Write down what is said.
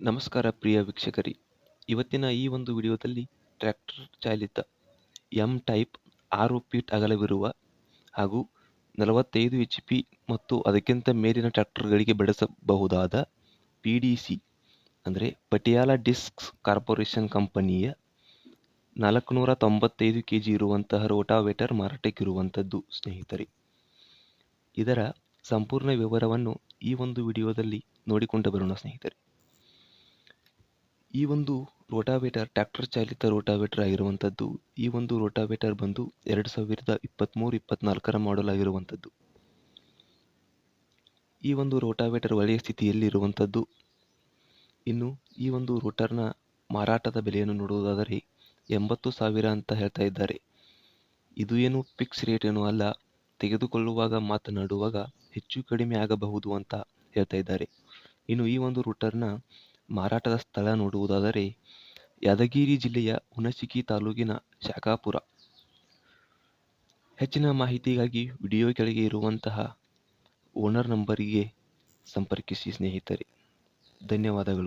ನಮಸ್ಕಾರ ಪ್ರಿಯ ವೀಕ್ಷಕರಿ. ಇವತ್ತಿನ ಈ ಒಂದು ವಿಡಿಯೋದಲ್ಲಿ ಟ್ರ್ಯಾಕ್ಟರ್ ಚಾಲಿತ ಎಂ ಟೈಪ್ ಆರು ಫೀಟ್ ಅಗಲವಿರುವ ಹಾಗೂ ನಲವತ್ತೈದು ಎಚ್ ಪಿ ಮತ್ತು ಅದಕ್ಕಿಂತ ಮೇಲಿನ ಟ್ರ್ಯಾಕ್ಟರ್ಗಳಿಗೆ ಬಳಸಬಹುದಾದ ಪಿ ಡಿ ಸಿ ಅಂದರೆ ಪಟಿಯಾಲ ಡಿಸ್ಕ್ಸ್ ಕಾರ್ಪೊರೇಷನ್ ಕಂಪನಿಯ ನಾಲ್ಕುನೂರ ತೊಂಬತ್ತೈದು ಕೆ ಜಿ ಇರುವಂತಹ ರೋಟಾವೇಟರ್ ಮಾರಾಟಕ್ಕಿರುವಂಥದ್ದು, ಸ್ನೇಹಿತರೆ. ಇದರ ಸಂಪೂರ್ಣ ವಿವರವನ್ನು ಈ ಒಂದು ವಿಡಿಯೋದಲ್ಲಿ ನೋಡಿಕೊಂಡು ಬರೋಣ, ಸ್ನೇಹಿತರೆ. ಈ ಒಂದು ರೋಟಾವೇಟರ್, ಟ್ರ್ಯಾಕ್ಟರ್ ಚಾಲಿತ ರೋಟಾವೇಟರ್ ಆಗಿರುವಂಥದ್ದು, ಈ ಒಂದು ರೋಟಾವೇಟರ್ ಬಂದು ಎರಡು ಸಾವಿರದ ಇಪ್ಪತ್ತ್ಮೂರು ಇಪ್ಪತ್ತ್ನಾಲ್ಕರ ಮಾಡಲ್ ಆಗಿರುವಂಥದ್ದು. ಈ ಒಂದು ರೋಟಾವೇಟರ್ ಒಳ್ಳೆಯ ಸ್ಥಿತಿಯಲ್ಲಿ ಇರುವಂಥದ್ದು. ಇನ್ನು ಈ ಒಂದು ರೋಟರ್ನ ಮಾರಾಟದ ಬೆಲೆಯನ್ನು ನೋಡುವುದಾದರೆ ಎಂಬತ್ತು ಸಾವಿರ ಅಂತ ಹೇಳ್ತಾ ಇದ್ದಾರೆ. ಇದು ಏನು ಫಿಕ್ಸ್ ರೇಟ್ ಏನೂ ಅಲ್ಲ. ತೆಗೆದುಕೊಳ್ಳುವಾಗ ಮಾತನಾಡುವಾಗ ಹೆಚ್ಚು ಕಡಿಮೆ ಆಗಬಹುದು ಅಂತ ಹೇಳ್ತಾ ಇದ್ದಾರೆ. ಇನ್ನು ಈ ಒಂದು ರೂಟರ್ನ ಮಾರಾಟದ ಸ್ಥಳ ನೋಡುವುದಾದರೆ ಯಾದಗಿರಿ ಜಿಲ್ಲೆಯ ಹುಣಸಿಕಿ ತಾಲೂಕಿನ ಶಾಖಾಪುರ. ಹೆಚ್ಚಿನ ಮಾಹಿತಿಗಾಗಿ ವಿಡಿಯೋ ಕೆಳಗೆ ಇರುವಂತಹ ಓನರ್ ನಂಬರಿಗೆ ಸಂಪರ್ಕಿಸಿ ಸ್ನೇಹಿತರೆ. ಧನ್ಯವಾದಗಳು.